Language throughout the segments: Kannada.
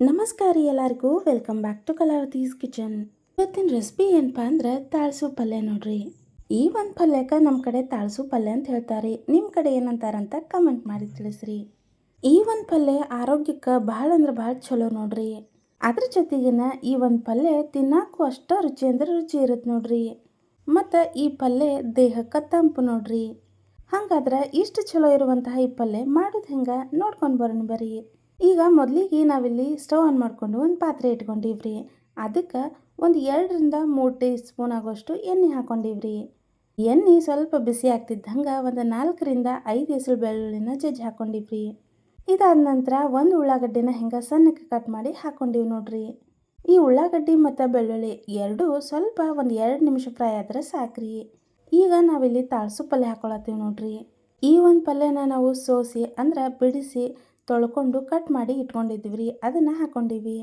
ನಮಸ್ಕಾರ ರೀ ಎಲ್ಲರಿಗೂ welcome back to Kalavathi's kitchen ಇವತ್ತಿನ ರೆಸಿಪಿ ಏನಪ್ಪ ಅಂದ್ರೆ ತಾಳ್ಸು ಪಲ್ಯ ನೋಡ್ರಿ. ಈ ಒಂದು ಪಲ್ಯಕ್ಕೆ ನಮ್ಮ ಕಡೆ ತಾಳ್ಸು ಪಲ್ಯ ಅಂತ ಹೇಳ್ತಾರೆ. ನಿಮ್ಮ ಕಡೆ ಏನಂತಾರಂತ ಕಮೆಂಟ್ ಮಾಡಿ ತಿಳಿಸ್ರಿ. ಈ ಒಂದು ಪಲ್ಯ ಆರೋಗ್ಯಕ್ಕೆ ಭಾಳ ಅಂದ್ರೆ ಭಾಳ ಚಲೋ ನೋಡ್ರಿ. ಅದ್ರ ಜೊತೆಗಿನ ಈ ಒಂದು ಪಲ್ಯ ತಿನ್ನಾಕು ಅಷ್ಟ ರುಚಿ ಅಂದ್ರೆ ರುಚಿ ಇರುತ್ತೆ ನೋಡ್ರಿ. ಮತ್ತು ಈ ಪಲ್ಯ ದೇಹಕ್ಕೆ ತಂಪು ನೋಡ್ರಿ. ಹಂಗಾದ್ರೆ ಇಷ್ಟು ಚಲೋ ಇರುವಂತಹ ಈ ಪಲ್ಯ ಮಾಡೋದು ಹೆಂಗೆ ನೋಡ್ಕೊಂಡು ಬರೋಣ ಬರ್ರಿ. ಈಗ ಮೊದಲಿಗೆ ನಾವಿಲ್ಲಿ ಸ್ಟವ್ ಆನ್ ಮಾಡಿಕೊಂಡು ಒಂದು ಪಾತ್ರೆ ಇಟ್ಕೊಂಡಿವ್ರಿ. ಅದಕ್ಕೆ ಒಂದು ಎರಡರಿಂದ ಮೂರು ಟೀ ಸ್ಪೂನ್ ಆಗೋಷ್ಟು ಎಣ್ಣೆ ಹಾಕ್ಕೊಂಡಿವ್ರಿ ಎಣ್ಣೆ ಸ್ವಲ್ಪ ಬಿಸಿ ಆಗ್ತಿದ್ದಂಗೆ ಒಂದು ನಾಲ್ಕರಿಂದ ಐದು ಹೆಸರು ಬೆಳ್ಳುಳ್ಳಿನ ಜಜ್ಜಿ ಹಾಕ್ಕೊಂಡಿವ್ರಿ ಇದಾದ ನಂತರ ಒಂದು ಉಳ್ಳಾಗಡ್ಡಿನ ಹಿಂಗೆ ಸಣ್ಣಕ್ಕೆ ಕಟ್ ಮಾಡಿ ಹಾಕೊಂಡಿವಿ ನೋಡ್ರಿ. ಈ ಉಳ್ಳಾಗಡ್ಡಿ ಮತ್ತು ಬೆಳ್ಳುಳ್ಳಿ ಎರಡೂ ಸ್ವಲ್ಪ ಒಂದು ಎರಡು ನಿಮಿಷ ಫ್ರೈ ಆದ್ರೆ ಸಾಕ್ರಿ. ಈಗ ನಾವಿಲ್ಲಿ ತಾಳ್ಸು ಪಲ್ಯ ಹಾಕೊಳತ್ತೀವಿ ನೋಡ್ರಿ. ಈ ಒಂದು ಪಲ್ಯನ ನಾವು ಸೋಸಿ ಅಂದ್ರೆ ಬಿಡಿಸಿ ತೊಳ್ಕೊಂಡು ಕಟ್ ಮಾಡಿ ಇಟ್ಕೊಂಡಿದ್ವಿ ರೀ ಅದನ್ನು ಹಾಕ್ಕೊಂಡಿವಿ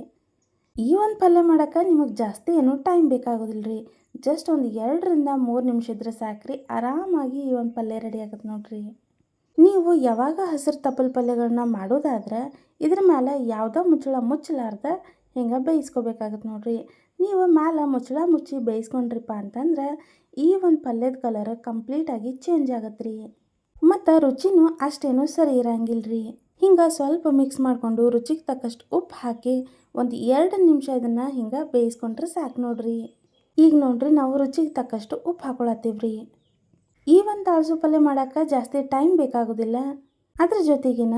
ಈ ಒಂದು ಪಲ್ಯ ಮಾಡೋಕ್ಕೆ ನಿಮಗೆ ಜಾಸ್ತಿ ಏನು ಟೈಮ್ ಬೇಕಾಗೋದಿಲ್ಲ ರೀ ಜಸ್ಟ್ ಒಂದು ಎರಡರಿಂದ ಮೂರು ನಿಮಿಷ ಇದ್ರೆ ಸಾಕ್ರಿ. ಆರಾಮಾಗಿ ಈ ಒಂದು ಪಲ್ಯ ರೆಡಿ ಆಗುತ್ತೆ ನೋಡ್ರಿ. ನೀವು ಯಾವಾಗ ಹಸಿರು ತಪ್ಪಲು ಪಲ್ಯಗಳನ್ನ ಮಾಡೋದಾದ್ರೆ ಇದ್ರ ಮೇಲೆ ಯಾವುದೋ ಮುಚ್ಚಳ ಮುಚ್ಚಲಾರ್ದ ಹಿಂಗೆ ಬೇಯಿಸ್ಕೋಬೇಕಾಗತ್ತೆ ನೋಡ್ರಿ. ನೀವು ಮ್ಯಾಲೆ ಮುಚ್ಚಳ ಮುಚ್ಚಿ ಬೇಯಿಸ್ಕೊಂಡ್ರಿಪ್ಪ ಅಂತಂದ್ರೆ ಈ ಒಂದು ಪಲ್ಯದ ಕಲರ್ ಕಂಪ್ಲೀಟಾಗಿ ಚೇಂಜ್ ಆಗತ್ತೆ ರೀ ಮತ್ತು ರುಚಿನೂ ಅಷ್ಟೇನೂ ಸರಿ ಇರಂಗಿಲ್ಲ ರೀ ಹಿಂಗೆ ಸ್ವಲ್ಪ ಮಿಕ್ಸ್ ಮಾಡಿಕೊಂಡು ರುಚಿಗೆ ತಕ್ಕಷ್ಟು ಉಪ್ಪು ಹಾಕಿ ಒಂದು ಎರಡು ನಿಮಿಷ ಇದನ್ನು ಹಿಂಗೆ ಬೇಯಿಸ್ಕೊಂಡ್ರೆ ಸಾಕು ನೋಡ್ರಿ. ಈಗ ನೋಡ್ರಿ ನಾವು ರುಚಿಗೆ ತಕ್ಕಷ್ಟು ಉಪ್ಪು ರೀ ಈ ಒಂದು ತಾಳ್ಸು ಪಲ್ಯ ಮಾಡೋಕ್ಕೆ ಜಾಸ್ತಿ ಟೈಮ್ ಬೇಕಾಗೋದಿಲ್ಲ. ಅದ್ರ ಜೊತೆಗಿನ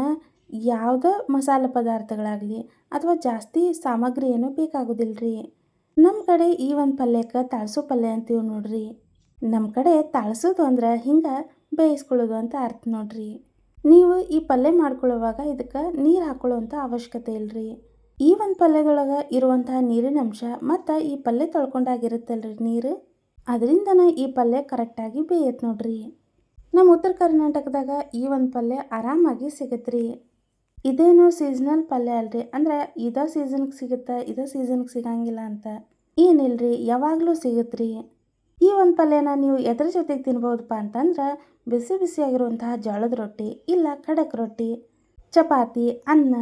ಯಾವುದೋ ಮಸಾಲೆ ಪದಾರ್ಥಗಳಾಗಲಿ ಅಥವಾ ಜಾಸ್ತಿ ಸಾಮಗ್ರಿ ಏನೂ ಬೇಕಾಗೋದಿಲ್ಲ ರೀ ನಮ್ಮ ಕಡೆ ಈ ಒಂದು ಪಲ್ಯಕ್ಕೆ ತಾಳ್ಸು ಪಲ್ಯ ಅಂತೀವಿ ನೋಡ್ರಿ. ನಮ್ಮ ಕಡೆ ತಾಳ್ಸೋದು ಅಂದ್ರೆ ಹಿಂಗೆ ಬೇಯಿಸ್ಕೊಳ್ಳೋದು ಅಂತ ಅರ್ಥ ನೋಡ್ರಿ. ನೀವು ಈ ಪಲ್ಯ ಮಾಡ್ಕೊಳ್ಳುವಾಗ ಇದಕ್ಕೆ ನೀರು ಹಾಕೊಳ್ಳುವಂಥ ಅವಶ್ಯಕತೆ ಇಲ್ಲರಿ ಈ ಒಂದು ಪಲ್ಯದೊಳಗೆ ಇರುವಂತಹ ನೀರಿನ ಅಂಶ ಮತ್ತು ಈ ಪಲ್ಯ ತೊಳ್ಕೊಂಡಾಗಿರುತ್ತಲ್ರಿ ನೀರು? ಅದರಿಂದನೇ ಈ ಪಲ್ಯ ಕರೆಕ್ಟಾಗಿ ಬೇಯತ್ತೆ ನೋಡ್ರಿ. ನಮ್ಮ ಉತ್ತರ ಕರ್ನಾಟಕದಾಗ ಈ ಒಂದು ಪಲ್ಯ ಆರಾಮಾಗಿ ಸಿಗತ್ತೆ ರೀ ಇದೇನು ಸೀಸನಲ್ ಪಲ್ಯ ಅಲ್ರಿ, ಅಂದ್ರೆ ಇದೇ ಸೀಸನ್ಗೆ ಸಿಗುತ್ತೆ, ಇದೇ ಸೀಸನ್ಗೆ ಸಿಗಂಗಿಲ್ಲ ಅಂತ. ಏನಿಲ್ಲರಿ ಯಾವಾಗಲೂ ಸಿಗುತ್ತೆ ರೀ ಈ ಒಂದು ಪಲ್ಯನ ನೀವು ಎದ್ರ ಜೊತೆಗೆ ತಿನ್ಬೋದಪ್ಪ ಅಂತಂದ್ರೆ ಬಿಸಿ ಬಿಸಿಯಾಗಿರುವಂತಹ ಜೋಳದ ರೊಟ್ಟಿ ಇಲ್ಲ ಖಡಕ್ ರೊಟ್ಟಿ, ಚಪಾತಿ, ಅನ್ನ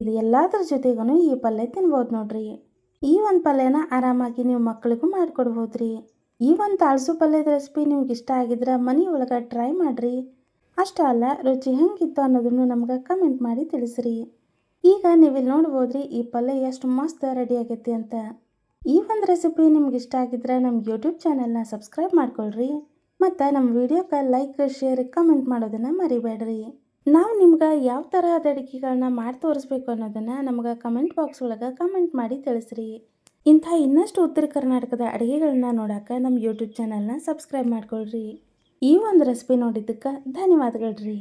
ಇದು ಎಲ್ಲದರ ಜೊತೆಗೂ ಈ ಪಲ್ಯ ತಿನ್ಬೋದು ನೋಡ್ರಿ. ಈ ಒಂದು ಪಲ್ಯನ ಆರಾಮಾಗಿ ನೀವು ಮಕ್ಕಳಿಗೂ ಮಾಡಿಕೊಡ್ಬೋದು ರೀ ಈ ಒಂದು ತಾಳ್ಸು ಪಲ್ಯದ ರೆಸಿಪಿ ನಿಮ್ಗೆ ಇಷ್ಟ ಆಗಿದ್ರೆ ಮನೆ ಒಳಗೆ ಟ್ರೈ ಮಾಡಿರಿ. ಅಷ್ಟೇ ಅಲ್ಲ, ರುಚಿ ಹೆಂಗಿತ್ತು ಅನ್ನೋದನ್ನು ನಮ್ಗೆ ಕಮೆಂಟ್ ಮಾಡಿ ತಿಳಿಸ್ರಿ. ಈಗ ನೀವಿಲ್ಲಿ ನೋಡ್ಬೋದ್ರಿ ಈ ಪಲ್ಯ ಎಷ್ಟು ಮಸ್ತ್ ರೆಡಿ ಆಗೈತಿ ಅಂತ. ಈ ಒಂದು ರೆಸಿಪಿ ನಿಮ್ಗೆ ಇಷ್ಟ ಆಗಿದ್ರೆ ನಮ್ಮ ಯೂಟ್ಯೂಬ್ ಚಾನೆಲ್ನ ಸಬ್ಸ್ಕ್ರೈಬ್ ಮಾಡ್ಕೊಳ್ರಿ. ಮತ್ತು ನಮ್ಮ ವಿಡಿಯೋಕ್ಕೆ ಲೈಕ್ ಶೇರ್ ಕಮೆಂಟ್ ಮಾಡೋದನ್ನು ಮರಿಬೇಡ್ರಿ. ನಾವು ನಿಮ್ಗೆ ಯಾವ ಥರದ ಅಡುಗೆಗಳನ್ನ ಮಾಡಿ ತೋರಿಸ್ಬೇಕು ಅನ್ನೋದನ್ನು ನಮ್ಗೆ ಕಮೆಂಟ್ ಬಾಕ್ಸ್ ಒಳಗೆ ಕಮೆಂಟ್ ಮಾಡಿ ತಿಳಿಸ್ರಿ. ಇಂಥ ಇನ್ನಷ್ಟು ಉತ್ತರ ಕರ್ನಾಟಕದ ಅಡುಗೆಗಳನ್ನ ನೋಡೋಕೆ ನಮ್ಮ ಯೂಟ್ಯೂಬ್ ಚಾನಲ್ನ ಸಬ್ಸ್ಕ್ರೈಬ್ ಮಾಡ್ಕೊಳ್ರಿ. ಈ ಒಂದು ರೆಸಿಪಿ ನೋಡಿದ್ದಕ್ಕೆ ಧನ್ಯವಾದಗಳು ರೀ